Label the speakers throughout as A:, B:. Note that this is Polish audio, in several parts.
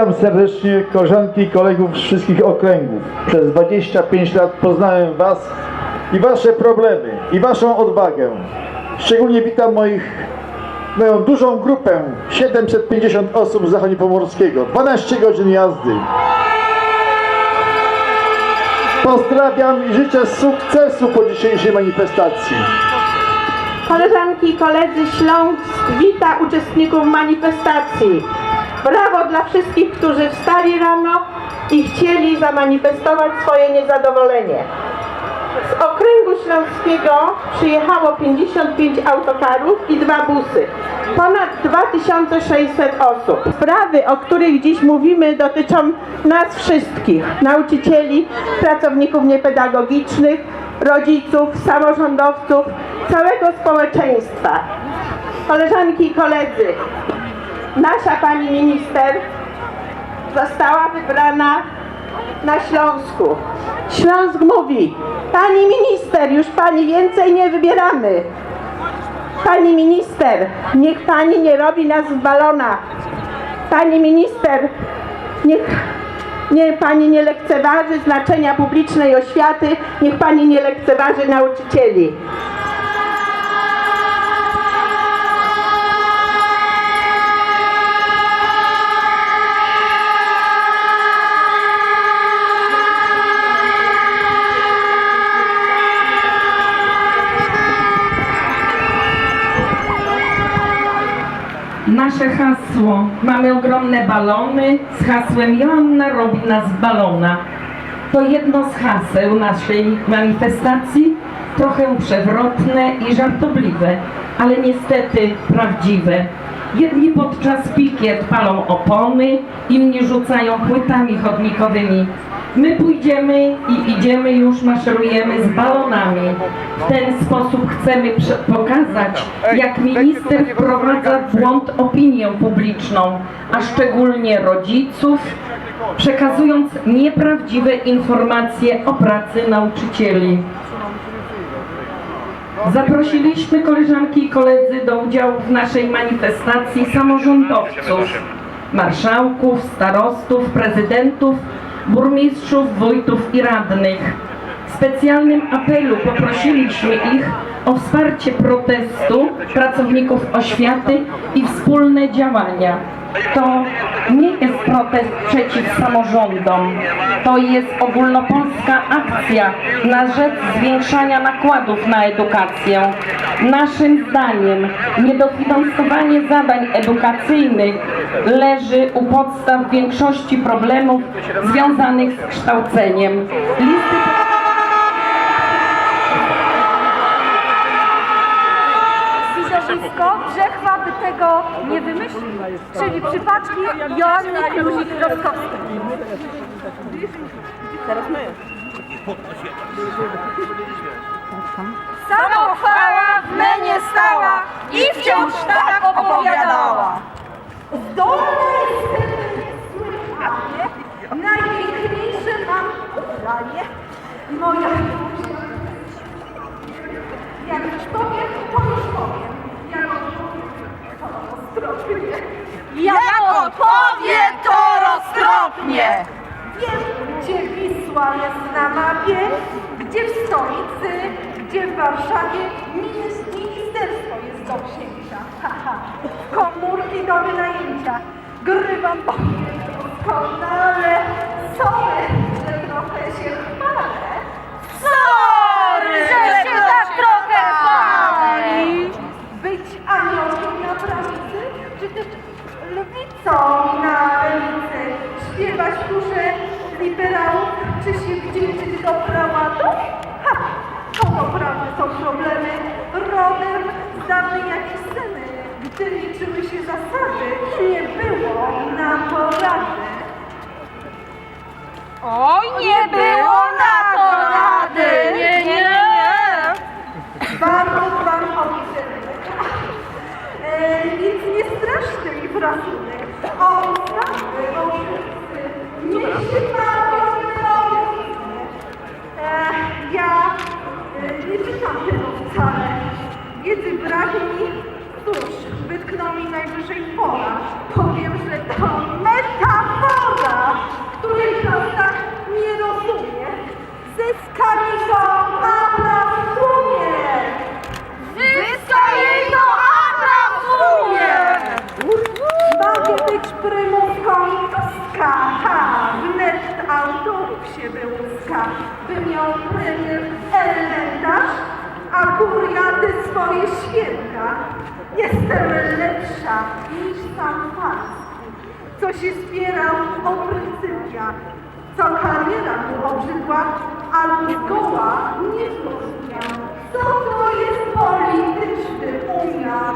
A: Witam serdecznie koleżanki i kolegów z wszystkich okręgów. Przez 25 lat poznałem Was i Wasze problemy, i Waszą odwagę. Szczególnie witam moich, moją dużą grupę, 750 osób z zachodnie pomorskiego, 12 godzin jazdy. Pozdrawiam i życzę sukcesu po dzisiejszej manifestacji.
B: Koleżanki i koledzy, Śląsk wita uczestników manifestacji. Brawo dla wszystkich, którzy wstali rano i chcieli zamanifestować swoje niezadowolenie. Z okręgu śląskiego przyjechało 55 autokarów i dwa busy. Ponad 2600 osób. Sprawy, o których dziś mówimy, dotyczą nas wszystkich. Nauczycieli, pracowników niepedagogicznych, rodziców, samorządowców, całego społeczeństwa. Koleżanki i koledzy, nasza pani minister została wybrana na Śląsku. Śląsk mówi, pani minister, już pani więcej nie wybieramy. Pani minister, niech pani nie robi nas w balonach. Pani minister, niech nie, pani nie lekceważy znaczenia publicznej oświaty, niech pani nie lekceważy nauczycieli.
C: Nasze hasło. Mamy ogromne balony z hasłem Joanna robi nas balona. To jedno z haseł naszej manifestacji, trochę przewrotne i żartobliwe, ale niestety prawdziwe. Jedni podczas pikiet palą opony, inni rzucają płytami chodnikowymi. My pójdziemy i idziemy już, maszerujemy z balonami. W ten sposób chcemy pokazać, jak minister wprowadza w błąd opinię publiczną, a szczególnie rodziców, przekazując nieprawdziwe informacje o pracy nauczycieli. Zaprosiliśmy koleżanki i koledzy do udziału w naszej manifestacji samorządowców, marszałków, starostów, prezydentów, burmistrzów, wójtów i radnych. W specjalnym apelu poprosiliśmy ich o wsparcie protestu pracowników oświaty i wspólne działania. To nie jest protest przeciw samorządom. To jest ogólnopolska akcja na rzecz zwiększania nakładów na edukację. Naszym zdaniem niedofinansowanie zadań edukacyjnych leży u podstaw większości problemów związanych z kształceniem. Listy
D: widowisko, Brzechwa by tego nie wymyślił, czyli przypadki Joanny Kluzik-Rostkowskiej. Teraz my. Samochwała w menie stała i wciąż tak opowiadała. Zdolna jest słychać najpiękniejsza Moja Jak już powiem, to już powiem. Jak odpowie, to roztropnie. Wiem, gdzie Wisła jest na mapie, gdzie w stolicy, gdzie w Warszawie minis- ministerstwo jest do księcia. Haha, komórki do wynajęcia. Grywam powiem doskonale. Sorry, że trochę się chwalę. Sorry, że się tak trochę chwali. Być aniołem na prawicy, czy też lewicą na lewicy? Śpiewać duże liberałów, czy się wdzięczyć do prałatów? Ha! To naprawdę są problemy rodem z dawnej jakiejś sceny, gdy liczyły się zasady nie było na porady.
E: Oj, nie było na to rady! Nie, nie, nie!
D: Bardzo wam obiecuję. E, Więc nie straszny mi frasunek. O, ustawy, o wszyscy. Niech się bawią rodzinie. E, Ja e, nie czytam tego wcale. Wiedzy brak mi. Cóż, wytknął mi najwyżej pora. Powiem, że to metafora, której tak nie rozumie. Zyskami go aplauduję.
E: Zyska jej to atrafuje!
D: Mogę być prymuską Tuska, ha, wnet autorów się wyłuska, by miał premier elementarz, a kuriaty swoje święta. Jestem lepsza niż sam Falski, co się spierał o pryncypia, co kariera mu obrzydła, albo zgoła nie zrozumiał. Co to jest polityczny umiar?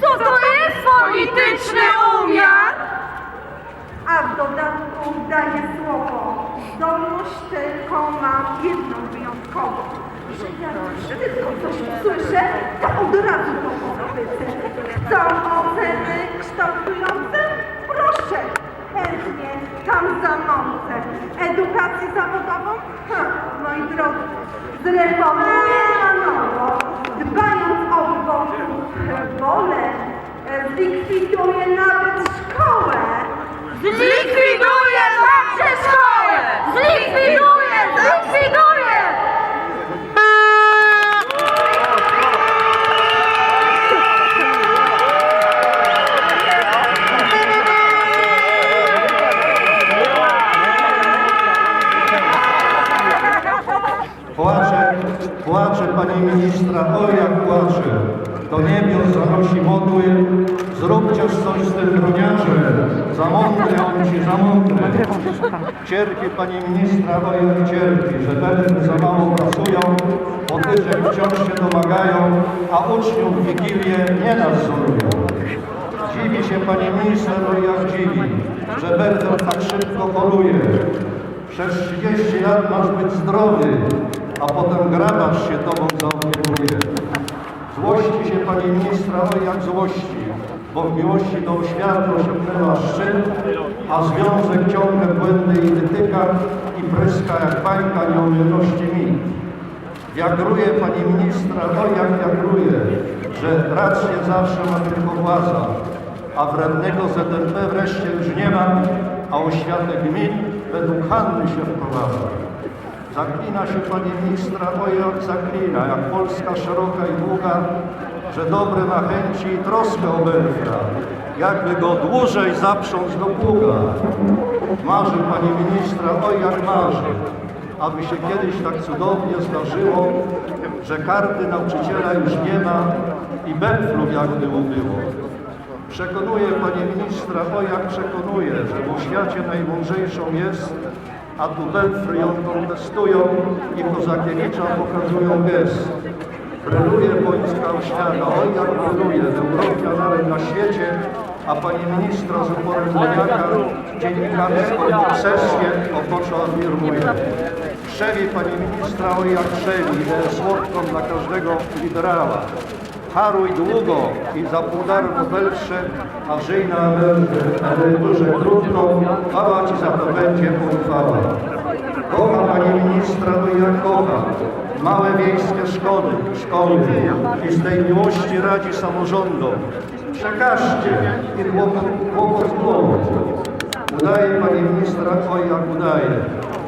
E: Co to jest polityczny umiar?
D: a w dodatku daje słowo. Zdolność tylko mam jedną wyjątkową, że jak tylko coś usłyszę, to od razu to. Chcą oceny kształtujące? Proszę, chętnie tam zamącę. Edukację zawodową? Ha, moi drodzy, zreformuję na nowo, dbając o wyborców wolę, zlikwiduję nawet szkołę.
E: Zlikwiduje zawsze szkołę! Zlikwiduje!
F: Ministra, oj jak płacze. Do niebios zanosi modły, zróbcie coś z tym droniarzem. Za mądry on ci, za mądry. Cierpi Panie Ministra, oj jak cierpi, że belny za mało pracują, podwyżek wciąż się domagają, a uczniów Wigilię nie nadzorują. Dziwi się Panie Minister, oj jak dziwi, że Bertel tak szybko poluje. Przez 30 lat masz być zdrowy, a potem grabarz się tobą zaopiekuje. Złości się Panie Ministra, oj jak złości, bo w miłości do oświaty osiągnęła szczyt, a związek ciągle błędy i wytyka i pryska jak bańka nieomylności mit. Wiagruje Pani Ministra, oj jak wiagruje, że rację zawsze ma tylko władza, a wrednego ZNP wreszcie już nie ma, a oświatę gmin według Hanny się wprowadza. Zaklina się Pani Ministra, oj zaklina, jak Polska szeroka i długa, że dobre ma chęci i troskę obelfra, jakby go dłużej zaprząc do pługa. Marzy Pani Ministra, oj jak marzy, aby się kiedyś tak cudownie zdarzyło, że karty nauczyciela już nie ma i Belflug jak było było. Przekonuje Panie Ministra, o jak przekonuje, że w oświacie najmądrzejszą jest, a tu Belfry ją kontestują i Kozakiewicza pokazują gest. Bryluje polska oświata, oj jak bryluje, w Europie, nawet na świecie, a Pani Ministra z uporem maniaka dziennikarską obsesję ochoczo afirmuje. Krzewi Pani Ministra, oj jak krzewi, słodką dla każdego liberała. Haruj długo i za pół darmo belsze, a żyj na emeryturze, krótką, chwała Ci za to będzie pochwała. Kocha Panie Ministrze, jak kocha. Małe wiejskie szkoły, szkoły i z tej miłości radzi samorządom. Przekażcie i kłopot, kłopot kłopot. Udaje pani ministra, oj jak udaje,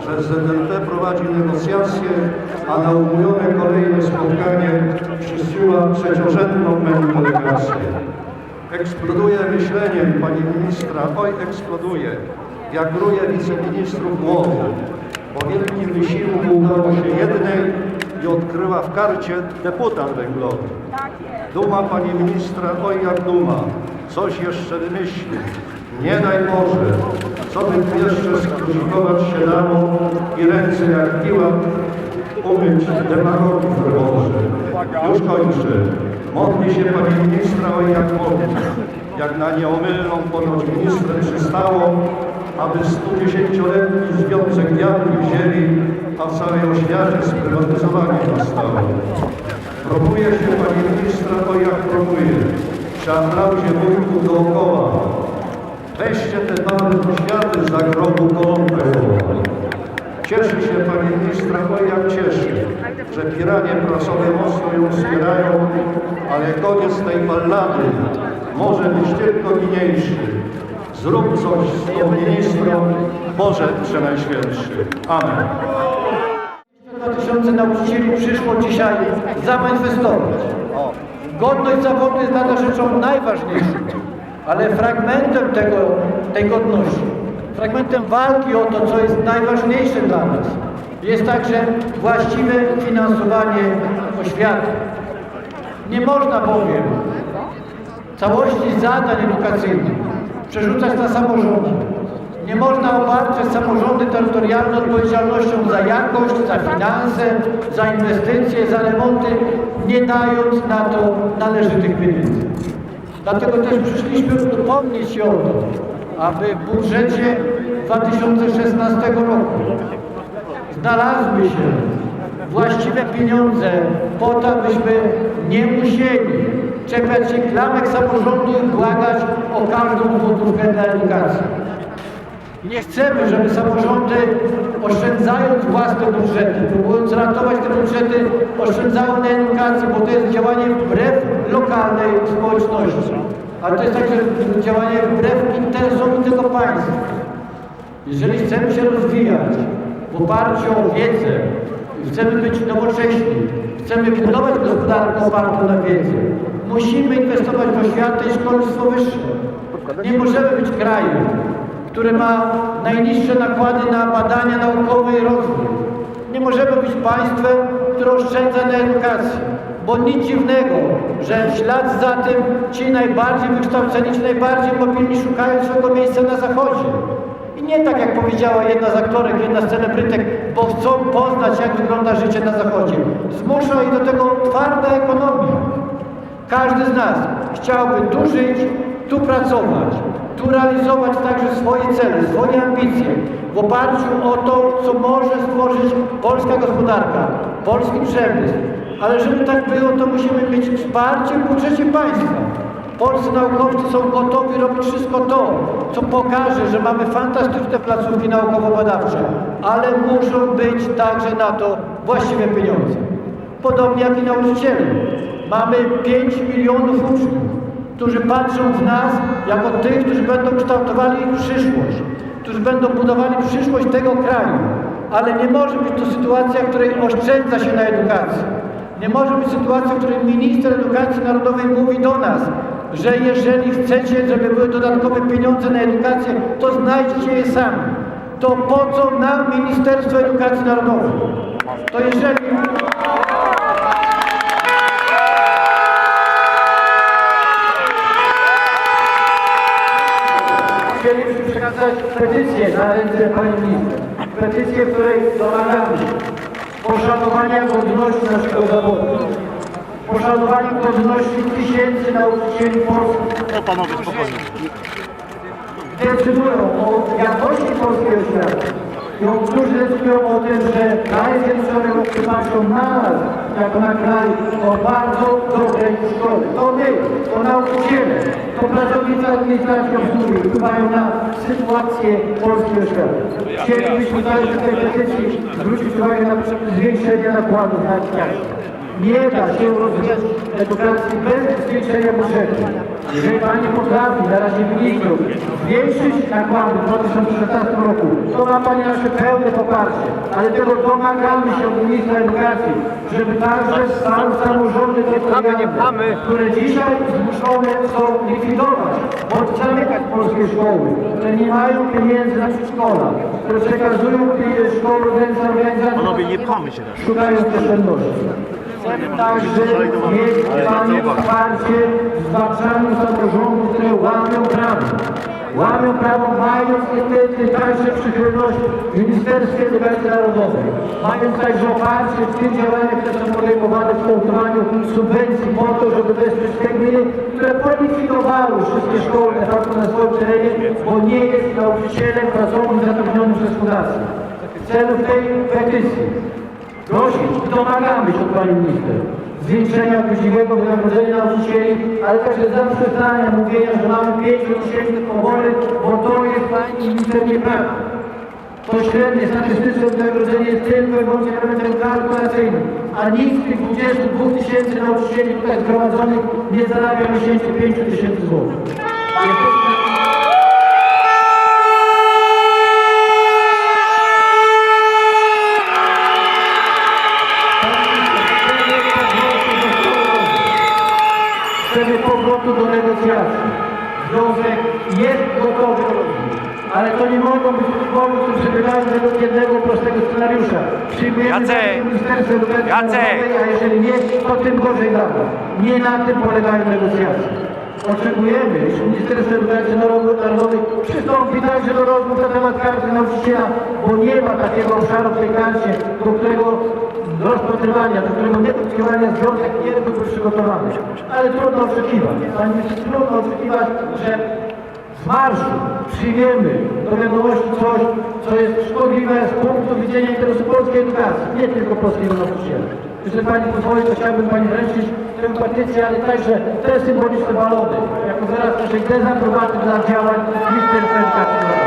F: że ZNP prowadzi negocjacje, a na umówione kolejne spotkanie przysyła trzeciorzędną menu delegację. Eksploduje myśleniem pani ministra, oj eksploduje. Wiagruje wiceministrów głowy. Po wielkim wysiłku udało się jednej i odkryła w karcie deputat węglowy. Duma pani ministra, oj jak duma. Coś jeszcze wymyśli. Nie daj Boże, co by jeszcze skruszkować się dało i ręce jak piła umyć demagogii w wyborze. Już kończę. Modli się pani ministra, oj jak modli. Jak na nieomylną ponoć ministrę przystało, aby 110-letni Związek Diabli wzięli, a w całej oświacie sprywatyzowanie nastało. Próbuje się pani ministra, oj jak próbuje. Przy aplauzie wujków dookoła. Weźcie te dane z oświaty za grobu koląbę. Cieszy się pani ministra, oj jak cieszy, że piranie prasowe mocno ją wspierają, ale koniec tej ballady może być tylko niniejszy. Zrób coś z tą ministrą, Boże Przenajświętszy. Amen.
G: 2000 nauczycieli przyszło dzisiaj zamanifestować. Godność zawodu jest dla nas rzeczą najważniejszą, ale fragmentem tego, tej godności, fragmentem walki o to, co jest najważniejsze dla nas, jest także właściwe finansowanie oświaty. Nie można bowiem całości zadań edukacyjnych przerzucać na samorządy. Nie można obarczać samorządy terytorialne odpowiedzialnością za jakość, za finanse, za inwestycje, za remonty, nie dając na to należytych pieniędzy. Dlatego też przyszliśmy upomnieć się o to, aby w budżecie 2016 roku znalazły się właściwe pieniądze po to, abyśmy nie musieli czepiać się klamek samorządu i błagać o każdą złotówkę dla edukacji. Nie chcemy, żeby samorządy oszczędzając własne budżety, próbując ratować te budżety, oszczędzały na edukacji, bo to jest działanie wbrew lokalnej społeczności. Ale to jest także działanie wbrew interesom tego państwa. Jeżeli chcemy się rozwijać w oparciu o wiedzę, chcemy być nowocześni, chcemy budować gospodarkę opartą na wiedzy, musimy inwestować w oświatę i szkolnictwo wyższe. Nie możemy być krajem, który ma najniższe nakłady na badania naukowe i rozwój. Nie możemy być państwem, które oszczędza na edukacji, bo nic dziwnego, że w ślad za tym ci najbardziej wykształceni, ci najbardziej mobilni szukają swojego miejsca na zachodzie. I nie tak jak powiedziała jedna z aktorek, jedna z celebrytek, bo chcą poznać jak wygląda życie na zachodzie. Zmusza ich do tego twarda ekonomia. Każdy z nas chciałby tu żyć, tu pracować, tu realizować także swoje cele, swoje ambicje w oparciu o to, co może stworzyć polska gospodarka, polski przemysł. Ale żeby tak było, to musimy mieć wsparcie w budżecie państwa. Polscy naukowcy są gotowi robić wszystko to, co pokaże, że mamy fantastyczne placówki naukowo-badawcze, ale muszą być także na to właściwe pieniądze. Podobnie jak i nauczyciele. Mamy 5 milionów uczniów, którzy patrzą w nas jako tych, którzy będą kształtowali ich przyszłość, którzy będą budowali przyszłość tego kraju. Ale nie może być to sytuacja, w której oszczędza się na edukacji. Nie może być sytuacja, w której minister edukacji narodowej mówi do nas, że jeżeli chcecie, żeby były dodatkowe pieniądze na edukację, to znajdźcie je sami. To po co nam Ministerstwo Edukacji Narodowej? To jeżeli... Przekazać petycję na ręce Pani Minister. Petycję, w której domagamy się poszanowania godności naszego zawodu, poszanowania godności tysięcy nauczycieli polskich.
H: Spokojnie.
G: Decydują o jakości polskiej oświaty. Którzy decydują o tym, że kraj zjednoczony patrzą na nas, jako na kraj o bardzo dobrej szkole. To my, to nauczyciele, to pracownicy administracji obsługi wpływają na sytuację polskiego świata. Chcielibyśmy dalej w tej petycji zwrócić uwagę na zwiększenie nakładów na edukację. Nie da się rozwijać edukacji bez zwiększenia budżetu. Jeżeli Pani potrafi na razie ministrów nakłady w 2016 roku, to ma Pani nasze pełne poparcie. Ale tego domagamy się od ministra edukacji, żeby także stały samorządy terytorialne, które dzisiaj zmuszone są likwidować bądź zamykać polskie szkoły, które nie mają pieniędzy na przedszkola, które przekazują szkoły organizacji. Szukając oszczędności. Chcemy także mieć Pani wsparcie w zwalczaniu samorządów, które łamią prawo. Łamią prawo, mając niestety także przychylność w Ministerstwie Edukacji Narodowej. Mając także oparcie w tych działaniach, które są podejmowane w kształtowaniu subwencji po to, żeby wesprzeć te gminy, które polikwidowały wszystkie szkoły de facto na swoim terenie, bo nie jest nauczycielem, pracownik zatrudniony przez fundację. W celu tej petycji prosić i domagamy się od Pani Minister zwiększenia godziwego wynagrodzenia nauczycieli, ale także zaprzestania mówienia, że mamy 5 tysięcy komorek, bo to jest Pani Minister nieprawda. To średnie statystyczne wynagrodzenie jest tylko i wyłącznie elementem kalkulacyjnym, a nikt z tych 22 tysięcy nauczycieli tutaj zgromadzonych nie zarabia miesięcznie 5 tysięcy złotych. Negocjacji. Związek jest gotowy do rozmów, ale to nie mogą być rozmowy, które przebiegają według jednego prostego scenariusza. Przyjmujemy
I: Jacek!
G: Ministerstwo Edukacji
I: Jacek!
G: Narodowej, a jeżeli nie, to tym gorzej dla nas. Nie na tym polegają negocjacje. Oczekujemy, iż Ministerstwo Edukacji Narodowej przystąpi także do rozmów na temat karty nauczyciela, bo nie ma takiego obszaru w tej karcie, do którego rozpatrywania, do którego negocjowania związek nie byłby przygotowany. Ale trudno oczekiwać, Pani minister, trudno oczekiwać, że z marszu przyjmiemy do wiadomości coś, co jest szkodliwe z punktu widzenia interesu polskiej edukacji, nie tylko polskiego nauczyciela. Jeżeli Pani pozwoli, to chciałbym Pani wręczyć tę petycję, ale także te symboliczne balony, jako wyraz naszej dezaprobaty dla działań Ministerstwa Edukacji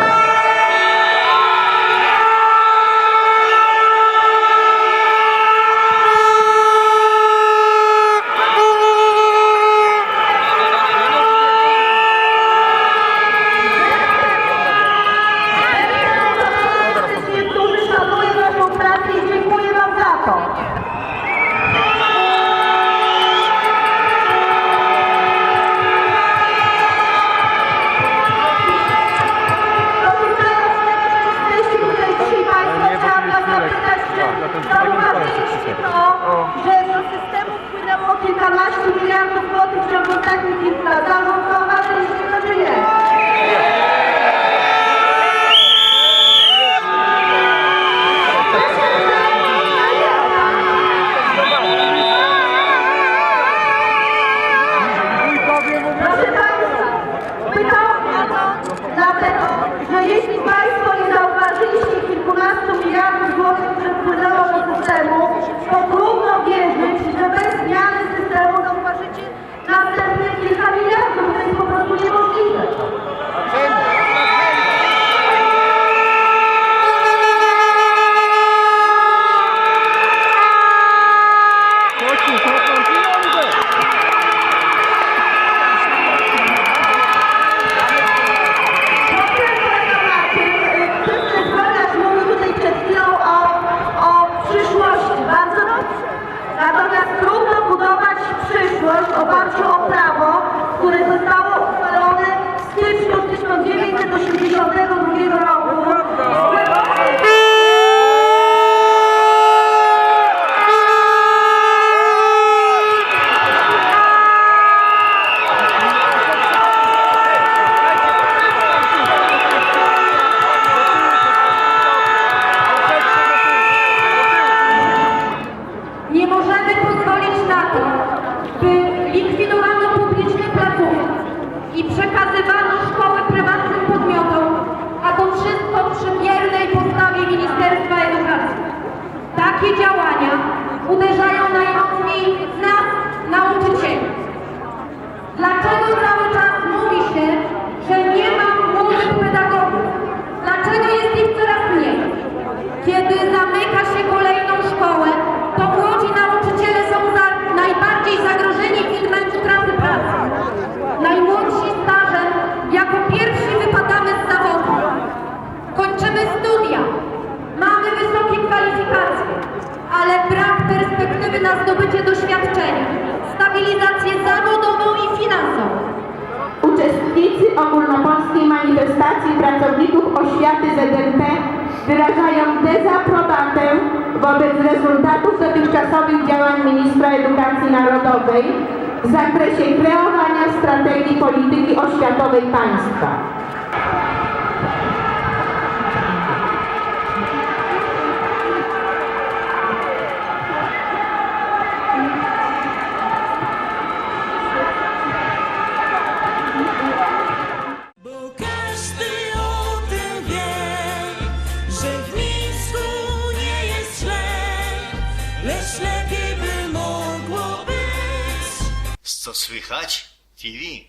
B: wyrażają dezaprobatę wobec rezultatów dotychczasowych działań ministra edukacji narodowej w zakresie kreowania strategii polityki oświatowej państwa.
H: Co słychać? TV.